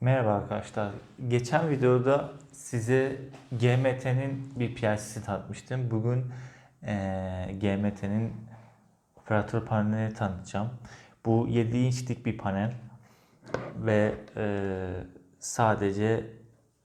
Merhaba arkadaşlar. Geçen videoda size GMT'nin bir PLC'si tanıtmıştım. Bugün eee GMT'nin operatör panelini tanıtacağım. Bu 7 inçlik bir panel ve eee, sadece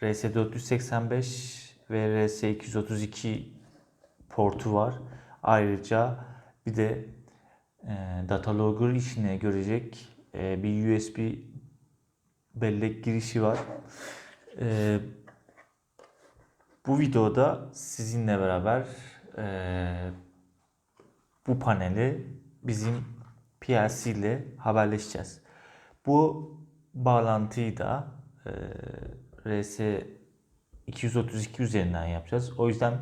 RS485 ve RS232 portu var. Ayrıca bir de eee data logger işine görecek eee, bir USB bellek girişi var. Ee, bu videoda sizinle beraber ee, bu paneli bizim PLC ile haberleşeceğiz. Bu bağlantıyı da ee, RS 232 üzerinden yapacağız. O yüzden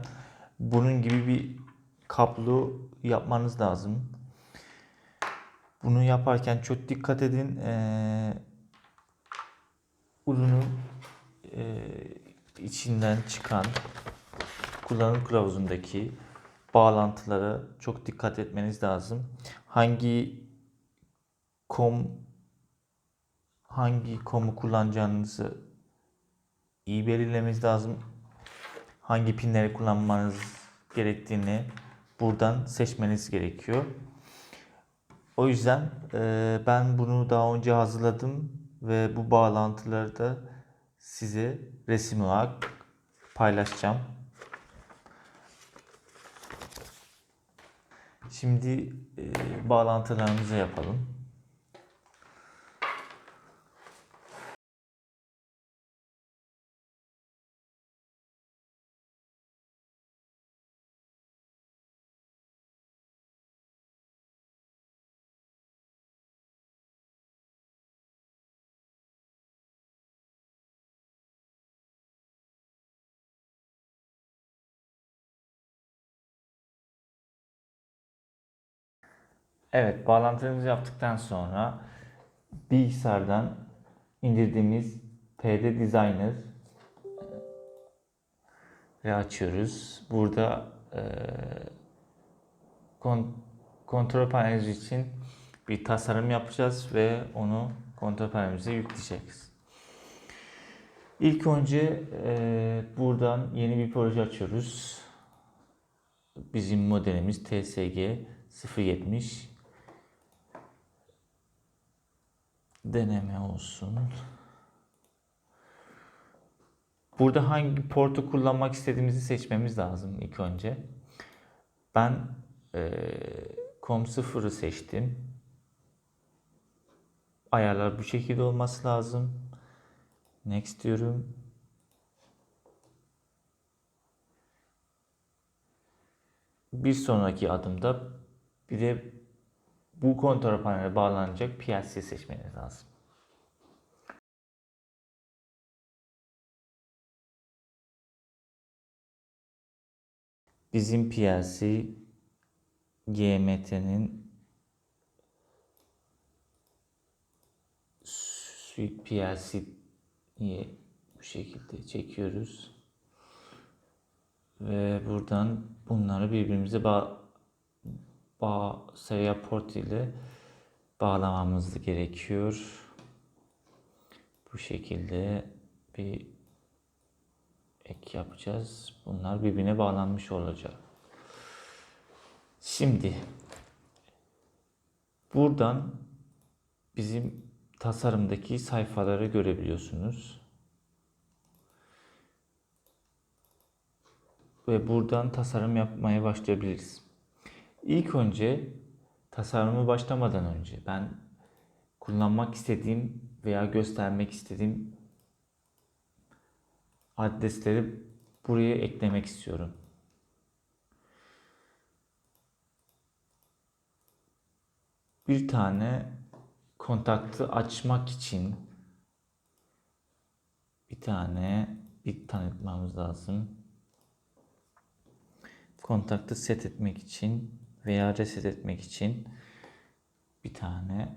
bunun gibi bir kablo yapmanız lazım. Bunu yaparken çok dikkat edin. Ee, ürünün e, içinden çıkan kullanım kılavuzundaki bağlantılara çok dikkat etmeniz lazım. Hangi kom hangi komu kullanacağınızı iyi belirlemeniz lazım. Hangi pinleri kullanmanız gerektiğini buradan seçmeniz gerekiyor. O yüzden e, ben bunu daha önce hazırladım ve bu bağlantıları da size resim olarak paylaşacağım. Şimdi e, bağlantılarımızı yapalım. Evet, bağlantılarımızı yaptıktan sonra bilgisayardan indirdiğimiz PD Designer ve açıyoruz. Burada e, kon- kontrol panelimiz için bir tasarım yapacağız ve onu kontrol panelimize yükleyeceğiz. İlk önce e, buradan yeni bir proje açıyoruz. Bizim modelimiz TSG 070 deneme olsun. Burada hangi portu kullanmak istediğimizi seçmemiz lazım ilk önce. Ben e, COM0'ı seçtim. Ayarlar bu şekilde olması lazım. Next diyorum. Bir sonraki adımda bir de bu kontrol paneline bağlanacak PLC seçmeniz lazım. Bizim PLC GMT'nin Suite PLC'yi bu şekilde çekiyoruz. Ve buradan bunları birbirimize bağ, bağ serial port ile bağlamamız gerekiyor. Bu şekilde bir ek yapacağız. Bunlar birbirine bağlanmış olacak. Şimdi buradan bizim tasarımdaki sayfaları görebiliyorsunuz. Ve buradan tasarım yapmaya başlayabiliriz. İlk önce tasarımı başlamadan önce ben kullanmak istediğim veya göstermek istediğim adresleri buraya eklemek istiyorum. Bir tane kontaktı açmak için bir tane bir tanıtmamız lazım. Kontaktı set etmek için veya reset etmek için bir tane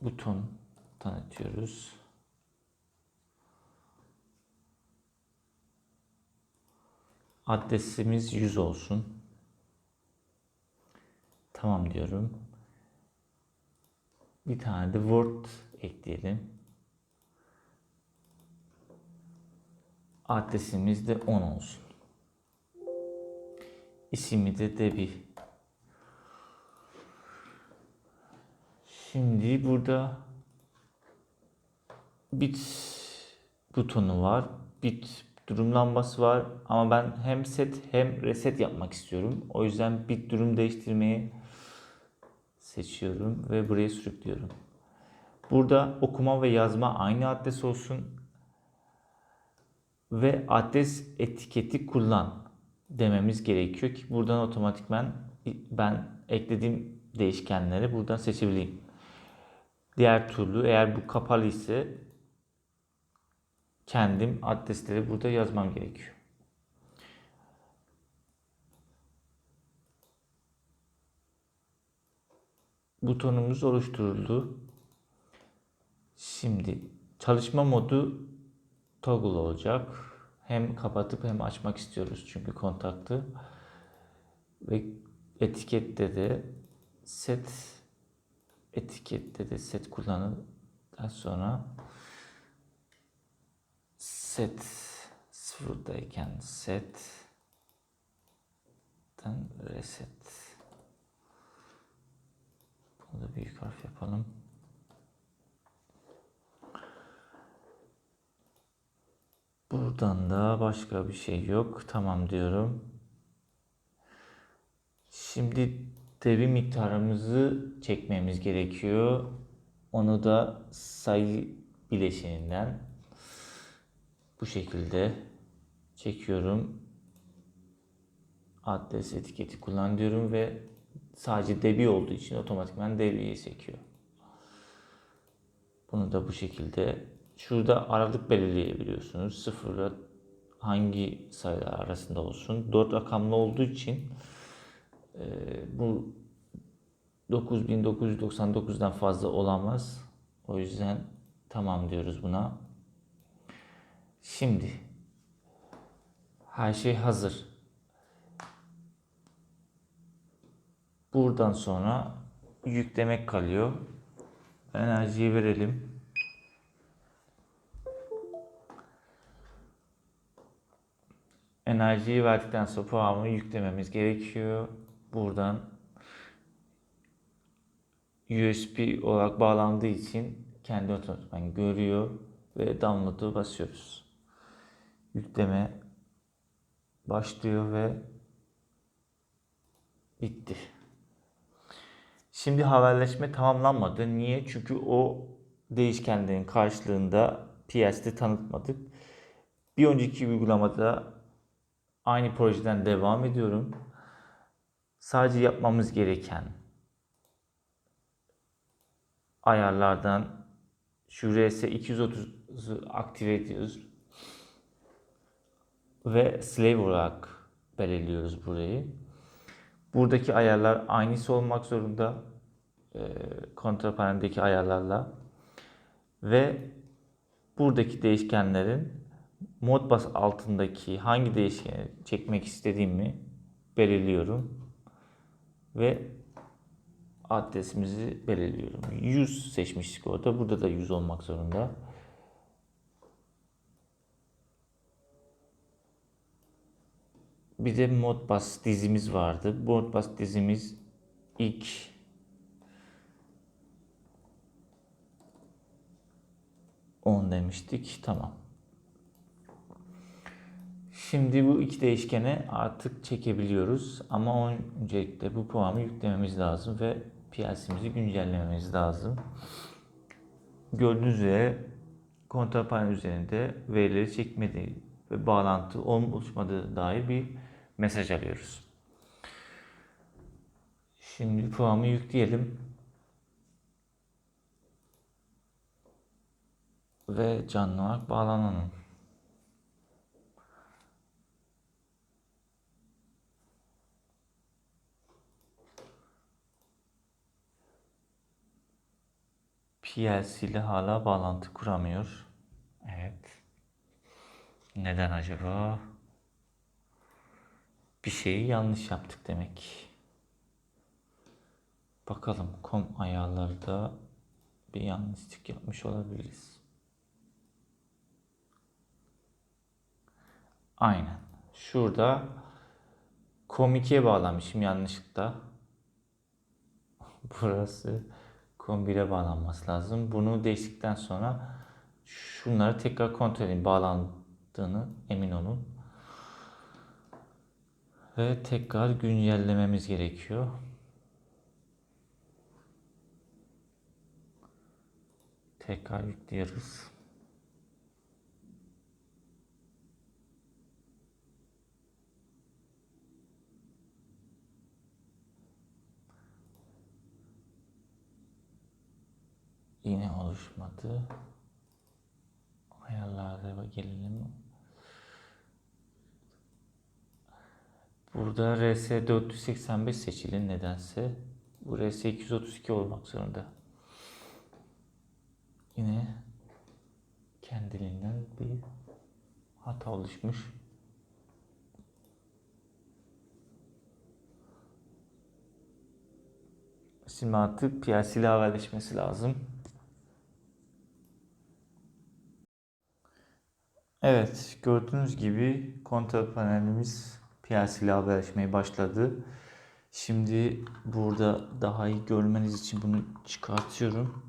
buton tanıtıyoruz. Adresimiz 100 olsun. Tamam diyorum. Bir tane de Word ekleyelim. Adresimiz de 10 olsun. İsmi de Debi. Şimdi burada bit butonu var. Bit durum lambası var. Ama ben hem set hem reset yapmak istiyorum. O yüzden bit durum değiştirmeyi seçiyorum ve buraya sürüklüyorum. Burada okuma ve yazma aynı adres olsun ve adres etiketi kullan dememiz gerekiyor ki buradan otomatikman ben eklediğim değişkenleri buradan seçebileyim. Diğer türlü eğer bu kapalı ise kendim adresleri burada yazmam gerekiyor. Butonumuz oluşturuldu. Şimdi çalışma modu toggle olacak. Hem kapatıp hem açmak istiyoruz çünkü kontaktı. Ve etikette de set etikette de set kullanıldıktan sonra set sıfırdayken set reset bunu da büyük harf yapalım. Buradan da başka bir şey yok. Tamam diyorum. Şimdi debi miktarımızı çekmemiz gerekiyor. Onu da sayı bileşeninden bu şekilde çekiyorum. Adres etiketi kullan diyorum ve sadece debi olduğu için otomatikman debiye çekiyor. Bunu da bu şekilde şurada aralık belirleyebiliyorsunuz. Sıfırla hangi sayılar arasında olsun. 4 rakamlı olduğu için e, bu 9999'dan fazla olamaz. O yüzden tamam diyoruz buna. Şimdi her şey hazır. Buradan sonra yüklemek kalıyor. Enerjiyi verelim. Enerjiyi verdikten sonra programı yüklememiz gerekiyor. Buradan USB olarak bağlandığı için kendi otomatikman görüyor ve download'u basıyoruz. Yükleme başlıyor ve bitti. Şimdi haberleşme tamamlanmadı. Niye? Çünkü o değişkenlerin karşılığında PLC'de tanıtmadık. Bir önceki uygulamada aynı projeden devam ediyorum. Sadece yapmamız gereken ayarlardan şu RS230'u aktive ediyoruz. Ve slave olarak belirliyoruz burayı. Buradaki ayarlar aynısı olmak zorunda. E, kontrol paneldeki ayarlarla. Ve buradaki değişkenlerin Modbus altındaki hangi değişkeni çekmek istediğimi belirliyorum. Ve adresimizi belirliyorum. 100 seçmiştik orada. Burada da 100 olmak zorunda. Bir de Modbus dizimiz vardı. Modbus dizimiz ilk on demiştik. Tamam. Şimdi bu iki değişkene artık çekebiliyoruz. Ama öncelikle bu programı yüklememiz lazım ve PLC'mizi güncellememiz lazım. Gördüğünüz üzere kontrol üzerinde verileri çekmediği ve bağlantı oluşmadığı dair bir mesaj alıyoruz. Şimdi programı yükleyelim. Ve canlı olarak bağlanalım. PLC ile hala bağlantı kuramıyor. Evet. Neden acaba? Bir şeyi yanlış yaptık demek. Bakalım kom ayarlarda bir yanlışlık yapmış olabiliriz. Aynen. Şurada Com2'ye bağlamışım yanlışlıkla. Burası Com1'e bağlanması lazım. Bunu değiştikten sonra şunları tekrar kontrol edin. Bağlandığını emin olun. Ve tekrar güncellememiz gerekiyor. Tekrar yüklüyoruz. Yine oluşmadı. Ayarlara gelelim. Burada RS485 seçili nedense. Bu RS232 olmak zorunda. Yine kendiliğinden bir hata oluşmuş. Şimdi artık piyasa ile haberleşmesi lazım. Evet, gördüğünüz gibi kontrol panelimiz piyasa ile haberleşmeye başladı. Şimdi burada daha iyi görmeniz için bunu çıkartıyorum.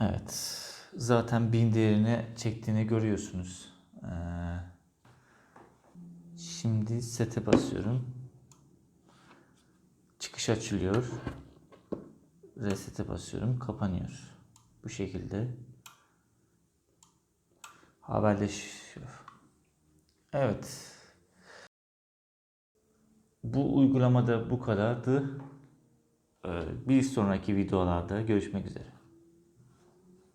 Evet, zaten bin değerine çektiğini görüyorsunuz. Ee, şimdi sete basıyorum. Çıkış açılıyor. Reset'e basıyorum. Kapanıyor. Bu şekilde. Haberleşiyor. Evet. Bu uygulamada bu kadardı. Ee, Bir sonraki videolarda görüşmek üzere.